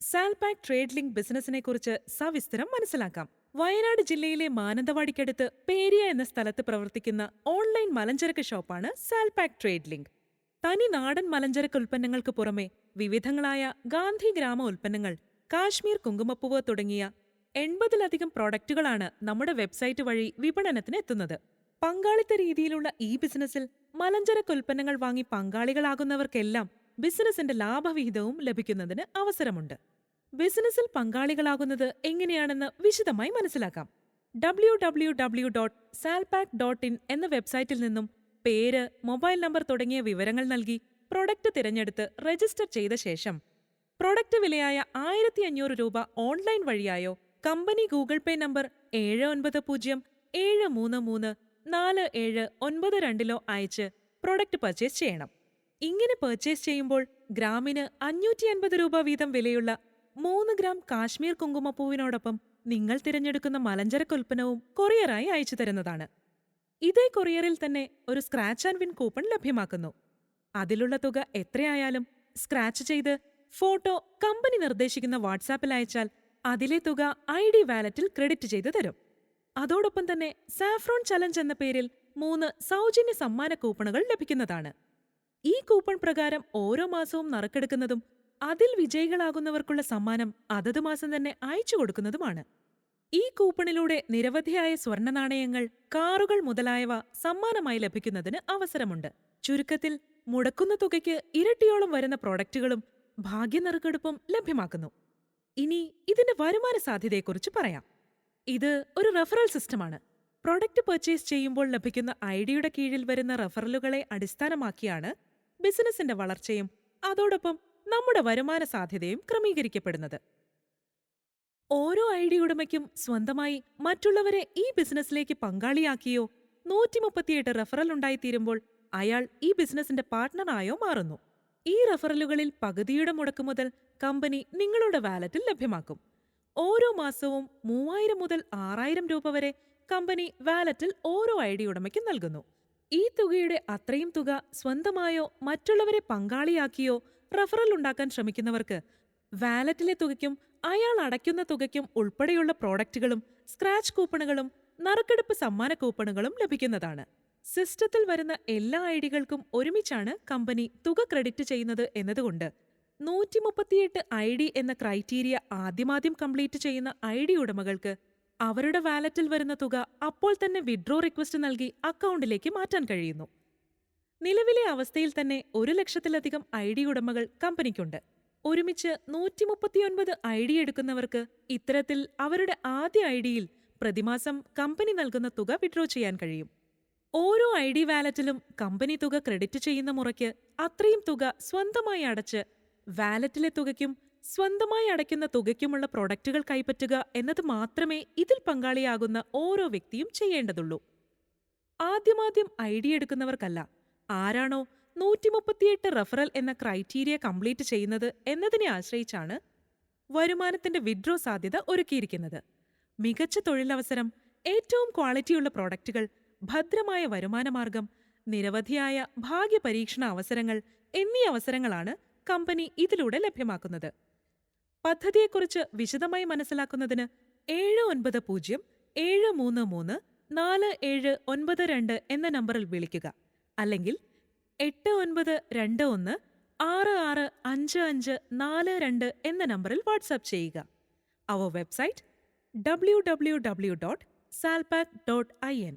സാൽപാക് trade link ബിസിനസിനെ കുറിച്ച് സവിസ്തരം മനസ്സിലാക്കാം. വയനാട് ജില്ലയിലെ മാനന്തവാടിക്കടുത്ത് പേരിയ എന്ന സ്ഥലത്ത് പ്രവർത്തിക്കുന്ന ഓൺലൈൻ മലഞ്ചരക്ക് ഷോപ്പാണ് സാൽപാക് ട്രേഡ് ലിങ്ക്. തനി നാടൻ മലഞ്ചരക്ക് ഉൽപ്പന്നങ്ങൾക്ക് പുറമെ വിവിധങ്ങളായ ഗാന്ധി ഗ്രാമ ഉൽപ്പന്നങ്ങൾ കാശ്മീർ കുങ്കുമപ്പൂവ് തുടങ്ങിയ എൺപതിലധികം പ്രോഡക്റ്റുകളാണ് നമ്മുടെ വെബ്സൈറ്റ് വഴി വിപണനത്തിന് എത്തുന്നത്. പങ്കാളിത്ത രീതിയിലുള്ള ഈ ബിസിനസ്സിൽ മലഞ്ചരക്ക് ഉൽപ്പന്നങ്ങൾ വാങ്ങി പങ്കാളികളാകുന്നവർക്കെല്ലാം ബിസിനസിന്റെ ലാഭവിഹിതവും ലഭിക്കുന്നതിന് അവസരമുണ്ട്. ബിസിനസ്സിൽ പങ്കാളികളാകുന്നത് എങ്ങനെയാണെന്ന് വിശദമായി മനസ്സിലാക്കാം. W W W dot Salpak dot in എന്ന വെബ്സൈറ്റിൽ നിന്നും പേര് മൊബൈൽ നമ്പർ തുടങ്ങിയ വിവരങ്ങൾ നൽകി പ്രൊഡക്റ്റ് തിരഞ്ഞെടുത്ത് രജിസ്റ്റർ ചെയ്ത ശേഷം പ്രൊഡക്റ്റ് വിലയായ ആയിരത്തി അഞ്ഞൂറ് രൂപ ഓൺലൈൻ വഴിയായോ കമ്പനി ഗൂഗിൾ പേ നമ്പർ ഏഴ് ഒൻപത് പൂജ്യം ഏഴ് മൂന്ന് മൂന്ന് നാല് ഏഴ് ഒൻപത് രണ്ടിലോ അയച്ച് പ്രൊഡക്റ്റ് പർച്ചേസ് ചെയ്യണം. ഇങ്ങനെ പർച്ചേസ് ചെയ്യുമ്പോൾ ഗ്രാമിന് അഞ്ഞൂറ്റി അൻപത് രൂപ വീതം വിലയുള്ള മൂന്ന് ഗ്രാം കാശ്മീർ കുങ്കുമപ്പൂവിനോടൊപ്പം നിങ്ങൾ തിരഞ്ഞെടുക്കുന്ന മലഞ്ചരക്ക് ഉൽപ്പന്നവും കൊറിയറായി അയച്ചു തരുന്നതാണ്. ഇതേ കൊറിയറിൽ തന്നെ ഒരു സ്ക്രാച്ച് ആൻഡ് വിൻ കൂപ്പൺ ലഭ്യമാക്കുന്നു. അതിലുള്ള തുക എത്രയായാലും സ്ക്രാച്ച് ചെയ്ത് ഫോട്ടോ കമ്പനി നിർദ്ദേശിക്കുന്ന വാട്സാപ്പിൽ അയച്ചാൽ അതിലെ തുക ഐ ഡി വാലറ്റിൽ ക്രെഡിറ്റ് ചെയ്തു തരും. അതോടൊപ്പം തന്നെ സാഫ്രോൺ ചലഞ്ച് എന്ന പേരിൽ മൂന്ന് സൗജന്യ സമ്മാന കൂപ്പണുകൾ ലഭിക്കുന്നതാണ്. ഈ കൂപ്പൺ പ്രകാരം ഓരോ മാസവും നറുക്കെടുക്കുന്നതും അതിൽ വിജയികളാകുന്നവർക്കുള്ള സമ്മാനം അതത് മാസം തന്നെ അയച്ചു കൊടുക്കുന്നതുമാണ്. ഈ കൂപ്പണിലൂടെ നിരവധിയായ സ്വർണ നാണയങ്ങൾ കാറുകൾ മുതലായവ സമ്മാനമായി ലഭിക്കുന്നതിന് അവസരമുണ്ട്. ചുരുക്കത്തിൽ മുടക്കുന്ന തുകയ്ക്ക് ഇരട്ടിയോളം വരുന്ന പ്രോഡക്റ്റുകളും ഭാഗ്യനറുക്കെടുപ്പും ലഭ്യമാക്കുന്നു. ഇനി ഇതിന്റെ വരുമാന സാധ്യതയെക്കുറിച്ച് പറയാം. ഇത് ഒരു റെഫറൽ സിസ്റ്റമാണ്. പ്രോഡക്റ്റ് പർച്ചേസ് ചെയ്യുമ്പോൾ ലഭിക്കുന്ന ഐഡിയുടെ കീഴിൽ വരുന്ന റെഫറലുകളെ അടിസ്ഥാനമാക്കിയാണ് ബിസിനസിന്റെ വളർച്ചയും അതോടൊപ്പം നമ്മുടെ വരുമാന സാധ്യതയും ക്രമീകരിക്കപ്പെടുന്നത്. ഓരോ ഐഡി ഉടമയ്ക്കും സ്വന്തമായി മറ്റുള്ളവരെ ഈ ബിസിനസ്സിലേക്ക് പങ്കാളിയാക്കിയോ നൂറ്റി മുപ്പത്തിയെട്ട് റെഫറൽ ഉണ്ടായിത്തീരുമ്പോൾ അയാൾ ഈ ബിസിനസിന്റെ പാർട്ട്ണറായോ മാറുന്നു. ഈ റെഫറലുകളിൽ പകുതിയുടെ മുടക്ക് മുതൽ കമ്പനി നിങ്ങളുടെ വാലറ്റിൽ ലഭ്യമാക്കും. ഓരോ മാസവും മൂവായിരം മുതൽ ആറായിരം രൂപ വരെ കമ്പനി വാലറ്റിൽ ഓരോ ഐ ഡി ഉടമയ്ക്കും നൽകുന്നു. ഈ തുകയുടെ അത്രയും തുക സ്വന്തമായോ മറ്റുള്ളവരെ പങ്കാളിയാക്കിയോ റഫറൽ ഉണ്ടാക്കാൻ ശ്രമിക്കുന്നവർക്ക് വാലറ്റിലെ തുകയ്ക്കും അയാൾ അടയ്ക്കുന്ന തുകയ്ക്കും ഉൾപ്പെടെയുള്ള പ്രോഡക്റ്റുകളും സ്ക്രാച്ച് കൂപ്പണുകളും നറുക്കെടുപ്പ് സമ്മാന കൂപ്പണുകളും ലഭിക്കുന്നതാണ്. സിസ്റ്റത്തിൽ വരുന്ന എല്ലാ ഐ ഡികൾക്കും ഒരുമിച്ചാണ് കമ്പനി തുക ക്രെഡിറ്റ് ചെയ്യുന്നത് എന്നതുകൊണ്ട് നൂറ്റി മുപ്പത്തിയെട്ട് ഐ ഡി എന്ന ക്രൈറ്റീരിയ ആദ്യമാദ്യം കംപ്ലീറ്റ് ചെയ്യുന്ന ഐ ഡി ഉടമകൾക്ക് അവരുടെ വാലറ്റിൽ വരുന്ന തുക അപ്പോൾ തന്നെ വിഡ്രോ റിക്വസ്റ്റ് നൽകി അക്കൗണ്ടിലേക്ക് മാറ്റാൻ കഴിയുന്നു. നിലവിലെ അവസ്ഥയിൽ തന്നെ ഒരു ലക്ഷത്തിലധികം ഐ ഡി ഉടമകൾ കമ്പനിക്കുണ്ട്. ഒരുമിച്ച് നൂറ്റി മുപ്പത്തിയൊൻപത് ഐ ഡി എടുക്കുന്നവർക്ക് ഇത്തരത്തിൽ അവരുടെ ആദ്യ ഐ ഡിയിൽ പ്രതിമാസം കമ്പനി നൽകുന്ന തുക വിഡ്രോ ചെയ്യാൻ കഴിയും. ഓരോ ഐ ഡി വാലറ്റിലും കമ്പനി തുക ക്രെഡിറ്റ് ചെയ്യുന്ന മുറയ്ക്ക് അത്രയും തുക സ്വന്തമായി അടച്ച് വാലറ്റിലെ തുകയ്ക്കും സ്വന്തമായി അടയ്ക്കുന്ന തുകയ്ക്കുമുള്ള പ്രോഡക്റ്റുകൾ കൈപ്പറ്റുക എന്നത് മാത്രമേ ഇതിൽ പങ്കാളിയാകുന്ന ഓരോ വ്യക്തിയും ചെയ്യേണ്ടതുള്ളൂ. ആദ്യമാദ്യം ഐ ഡി എടുക്കുന്നവർക്കല്ല ആരാണോ നൂറ്റി മുപ്പത്തിയെട്ട് റഫറൽ എന്ന ക്രൈറ്റീരിയ കംപ്ലീറ്റ് ചെയ്യുന്നത് എന്നതിനെ ആശ്രയിച്ചാണ് വരുമാനത്തിന്റെ വിഡ്രോ സാധ്യത ഒരുക്കിയിരിക്കുന്നത്. മികച്ച തൊഴിലവസരം ഏറ്റവും ക്വാളിറ്റിയുള്ള പ്രോഡക്റ്റുകൾ ഭദ്രമായ വരുമാനമാർഗം നിരവധിയായ ഭാഗ്യപരീക്ഷണ അവസരങ്ങൾ എന്നീ അവസരങ്ങളാണ് കമ്പനി ഇതിലൂടെ ലഭ്യമാക്കുന്നത്. പദ്ധതിയെക്കുറിച്ച് വിശദമായി മനസ്സിലാക്കുന്നതിന് ഏഴ് ഒൻപത് പൂജ്യം ഏഴ് മൂന്ന് മൂന്ന് നാല് ഏഴ് ഒൻപത് രണ്ട് എന്ന നമ്പറിൽ വിളിക്കുക. അല്ലെങ്കിൽ എട്ട് ഒൻപത് രണ്ട് ഒന്ന് ആറ് ആറ് അഞ്ച് അഞ്ച് നാല് രണ്ട് എന്ന നമ്പറിൽ വാട്സാപ്പ് ചെയ്യുക. അവർ website W W W dot Salpak dot I N